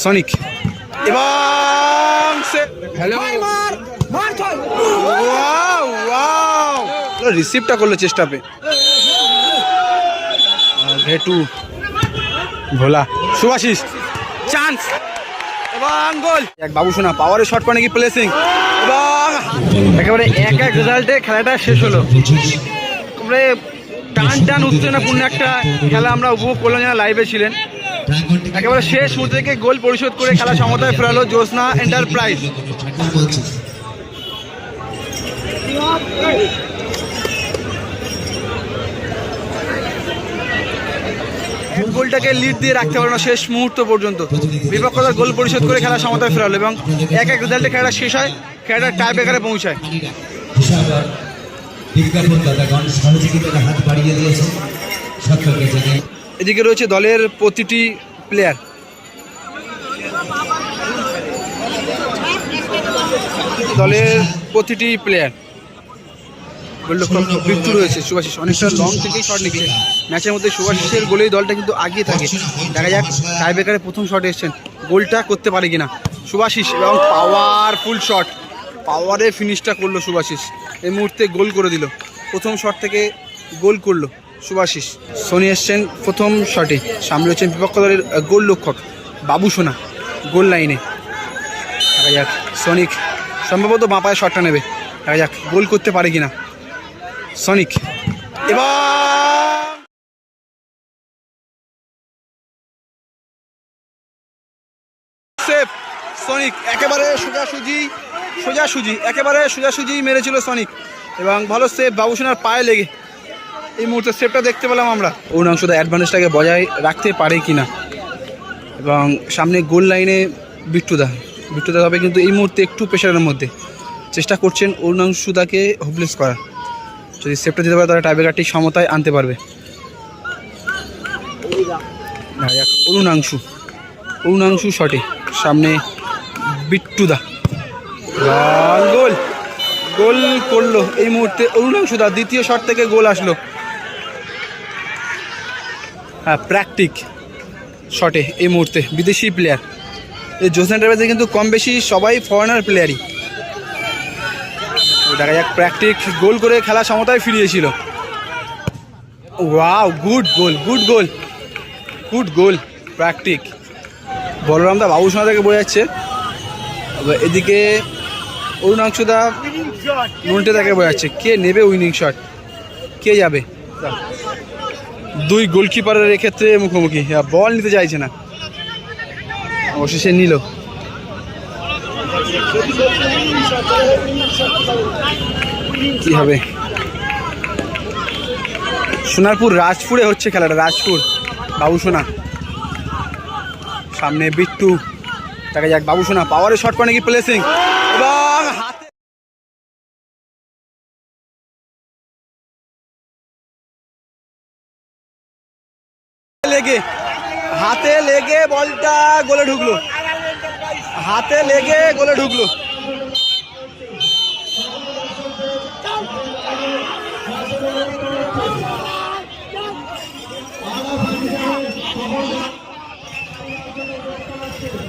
Sonic এবং hello রিসিভটা করল চেষ্টা পে। ভেটু। ভোলা। সুভাশিস চান্স এবং গোল এক বাবু শোনা পাওয়ারের শট পানে কি প্লেসিং এবং একেবারে এক এক রেজাল্টে খেলাটা শেষ হলো। টান টান উত্তেজনাপূর্ণ একটা খেলা আমরা উপভোগ করলাম যারা লাইভে ছিলেন। একেবারে শেষ মুহূর্তে থেকে গোল পরিশোধ করে খেলা সমতায় ফেরালো জ্যোৎস্না এন্টারপ্রাইজ গোলটাকে লিড দিয়ে রাখতে পারল না শেষ মুহূর্ত পর্যন্ত। বিপক্ষ দল গোল পরিশোধ করে খেলা সমতায় ফেরালো এবং এক এক রেজাল্টে খেলাটা শেষ হয় খেলাটা টাই ব্রেকারে পৌঁছায়। সহযোগিতার হাত বাড়িয়ে দিয়েছে। সকলকে জানিয়ে এদিকে রয়েছে দলের প্রতিটি প্লেয়ার দলের প্রতিটি প্লেয়ার বিট্টু রয়েছে সুভাষিস। অনেকটা লং থেকেই শট নিচ্ছে। ম্যাচের মধ্যে সুভাষিসের গোলেই দলটা কিন্তু আগিয়ে থাকে। দেখা যাক টাই ব্রেকারে প্রথম শট এসছেন। গোলটা করতে পারে কিনা সুভাষিস এবং পাওয়ারফুল শট পাওয়ারে ফিনিশটা করল সুভাষিস। এই মুহূর্তে গোল করে দিল। প্রথম শট থেকে গোল করল। সুভাষিস সোনি এসছেন প্রথম শটে। সামনে হচ্ছেন বিপক্ষ দলের গোল রক্ষক বাবু সোনা, গোল লাইনে। দেখা যাক, সনিক সম্ভবত বাঁপায় শটটা নেবে। দেখা যাক, গোল করতে পারে কিনা। সনিক, এবার সেফ, সনিক, একেবারে সোজাসুজি সোজাসুজি, একেবারে সোজাসুজি মেরেছিল সনিক। এবং ভালো সেফ বাবুসোনার পায়ে লেগে এই মুহূর্তে সেফটা দেখতে পেলাম আমরা। অরুণাংশদা অ্যাডভান্টেজটাকে বজায় রাখতে পারে কিনা। এবং সামনে গোল লাইনে বিট্টুদা। বিট্টুদা হবে কিন্তু এই মুহূর্তে একটু প্রেশারের মধ্যে। চেষ্টা করছেন অরুণাংশুদাকে হোপলেস করার। যদি সেফটা দিতে পারে, তাহলে টাইব্রেকারটি সমতায় আনতে পারবে। দেখা, অরুণাংশু। অরুণাংশু শটে সামনে বিট্টুদা। গোল গোল করল। এই মুহূর্তে অরুণাংশুদা দ্বিতীয় শট থেকে গোল আসলো। হ্যাঁ প্র্যাকটিক শটে এই মুহূর্তে বিদেশি প্লেয়ার এই জোসেন ট্রাভেলসে কিন্তু কম বেশি সবাই ফরেনার প্লেয়ারই দেখা যাক প্র্যাকটিক গোল করে খেলা সমতায় ফিরিয়েছিল। Wow good goal good goal good goal practice বলরামদা বাবুসোনা থেকে বোঝা যাচ্ছে এদিকে অরুণাংশুদা নন্টে তাকে বোঝা যাচ্ছে কে নেবে উইনিং শট কে যাবে? দুই গোলকিপারের এক্ষেত্রে মুখোমুখি। বল নিতে চাইছে না। অবশেষে নিল। কি হবে? সোনারপুর, রাজপুরে হচ্ছে খেলাটা। রাজপুর, বাবু সোনা। সামনে বিট্টু। দেখা যাক, বাবু সোনা পাওয়ারের শট করে নাকি প্লেসিং লেগে হাতে লেগে বলটা গোলে ঢুকলো। হাতে লেগে গোলে ঢুকলো।